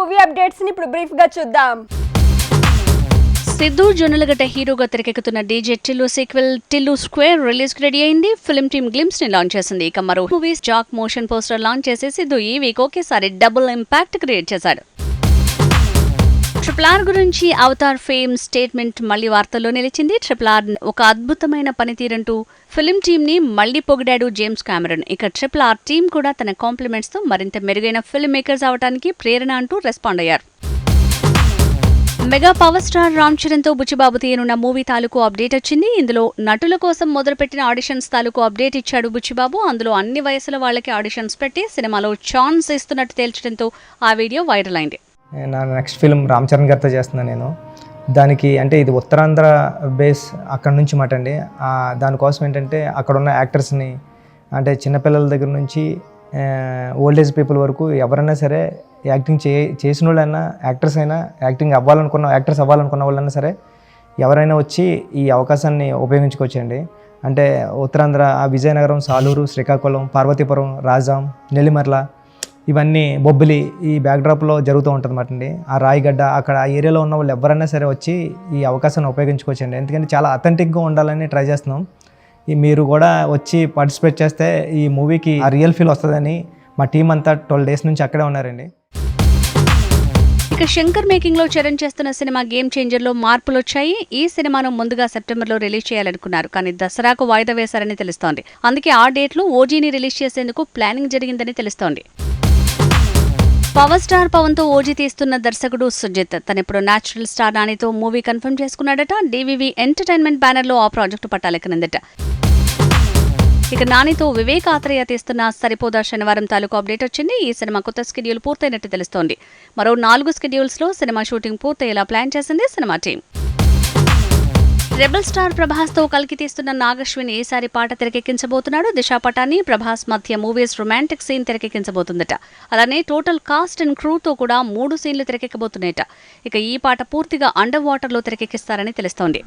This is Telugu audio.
మూవీ అప్డేట్స్ని ఇప్పుడు బ్రీఫ్గా చూద్దాం. సిద్ధు జొన్నలగడ్డ హీరోగా తెరకెక్కుతున్న DJ Tillu sequel Tillu square రిలీజ్కి రెడీ అయింది. ఫిల్మ్ టీమ్ గ్లిమ్స్ని లాంచ్ చేసింది. ఇక మరో movies Jack motion poster launch చేసి సిద్ధు ఈ వీక్ ఒకేసారి డబుల్ ఇంపాక్ట్ క్రియేట్ చేశాడు. ట్రిపుల్ ఆర్ గురించి అవతార్ ఫేమ్ స్టేట్మెంట్ మళ్ళీ వార్తల్లో నిలిచింది. ట్రిపుల్ ఆర్ ఒక అద్భుతమైన పనితీరంటూ ఫిల్మ్ టీమ్ని మళ్ళీ పొగిడాడు జేమ్స్ కామెరన్. ఇక ట్రిపుల్ ఆర్ టీం కూడా తన కాంప్లిమెంట్స్తో మరింత మెరుగైన ఫిల్మ్ మేకర్స్ అవడానికి ప్రేరణ అంటూ రెస్పాండ్ అయ్యారు. మెగా పవర్ స్టార్ రామ్ చరణ్తో బుచ్చిబాబు తీయనున్న మూవీ తాలూకు అప్డేట్ వచ్చింది. ఇందులో నటుల కోసం మొదలుపెట్టిన ఆడిషన్స్ తాలూకు అప్డేట్ ఇచ్చాడు బుచ్చిబాబు. అందులో అన్ని వయసుల వాళ్ళకి ఆడిషన్స్ పెట్టి సినిమాలో ఛాన్స్ ఇస్తున్నట్టు తేల్చడంతో ఆ వీడియో వైరల్ అయింది. నా నెక్స్ట్ ఫిల్మ్ రామ్ చరణ్ గారితో చేస్తున్నాను నేను. దానికి అంటే ఇది ఉత్తరాంధ్ర బేస్ అక్కడ నుంచి మాట అండి. దానికోసం ఏంటంటే అక్కడ ఉన్న యాక్టర్స్ని అంటే చిన్నపిల్లల దగ్గర నుంచి ఓల్డ్ ఏజ్ పీపుల్ వరకు ఎవరైనా సరే యాక్టింగ్ చే చేసిన వాళ్ళైనా యాక్టర్స్ అయినా యాక్టింగ్ అవ్వాలనుకున్న యాక్టర్స్ అవ్వాలనుకున్న వాళ్ళైనా సరే ఎవరైనా వచ్చి ఈ అవకాశాన్ని ఉపయోగించుకోవచ్చండి. అంటే ఉత్తరాంధ్ర ఆ విజయనగరం సాలూరు శ్రీకాకుళం పార్వతీపురం రాజాం నెల్లిమర్ల ఇవన్నీ బొబ్బిలి ఈ బ్యాక్డ్రాప్లో జరుగుతూ ఉంటుంది అన్నమాట అండి ఆ రాయిగడ్డ అక్కడ ఆ ఏరియాలో ఉన్న వాళ్ళు ఎవరైనా సరే వచ్చి ఈ అవకాశాన్ని ఉపయోగించుకోవచ్చండి. ఎందుకంటే చాలా అథెంటిక్గా ఉండాలని ట్రై చేస్తున్నాం. ఈ మీరు కూడా వచ్చి పార్టిసిపేట్ చేస్తే ఈ మూవీకి ఆ రియల్ ఫీల్ వస్తుందని మా టీం అంతా ట్వెల్వ్ డేస్ నుంచి అక్కడే ఉన్నారండి. ఇక శంకర్ మేకింగ్లో చరణ్ చేస్తున్న సినిమా గేమ్ చేంజర్లో మార్పులు వచ్చాయి ఈ సినిమాను ముందుగా సెప్టెంబర్లో రిలీజ్ చేయాలనుకున్నారు. కానీ దసరాకు వాయిదా వేశారని తెలుస్తోంది. అందుకే ఆ డేట్లో ఓజీని రిలీజ్ చేసేందుకు ప్లానింగ్ జరిగిందని తెలుస్తోంది. పవర్ స్టార్ పవన్తో ఓజీ తీస్తున్న దర్శకుడు సుజిత్. తనిప్పుడు న్యాచురల్ స్టార్ నానితో మూవీ కన్ఫర్మ్ చేసుకున్నాడట. డివివి ఎంటర్టైన్మెంట్ బ్యానర్లో ఆ ప్రాజెక్టు పట్టాలెక్కనుందట ఇక నానితో వివేక్ ఆత్రేయ తీస్తున్న సరిపోదా శనివారం తాలూకు అప్డేట్ వచ్చింది. ఈ సినిమా కొత్త స్కెడ్యూల్ పూర్తయినట్టు తెలుస్తోంది. మరో నాలుగు స్కెడ్యూల్స్లో సినిమా షూటింగ్ పూర్తయ్యేలా ప్లాన్ చేసింది సినిమా టీం. రెబల్ స్టార్ ప్రభాస్తో కలికి తీస్తున్న నాగశ్విని ఈసారి పాట తెరకెక్కించబోతున్నాడు. దిశా పటాని ప్రభాస్ మధ్య మూవీస్ రొమాంటిక్ సీన్ తెరకెక్కించబోతుందట. అలానే టోటల్ కాస్ట్ అండ్ క్రూ తో కూడా మూడు సీన్లు తెరకెక్కబోతున్నాయట. ఇక ఈ పాట పూర్తిగా అండర్ వాటర్లో తెరకెక్కిస్తారని తెలుస్తోంది.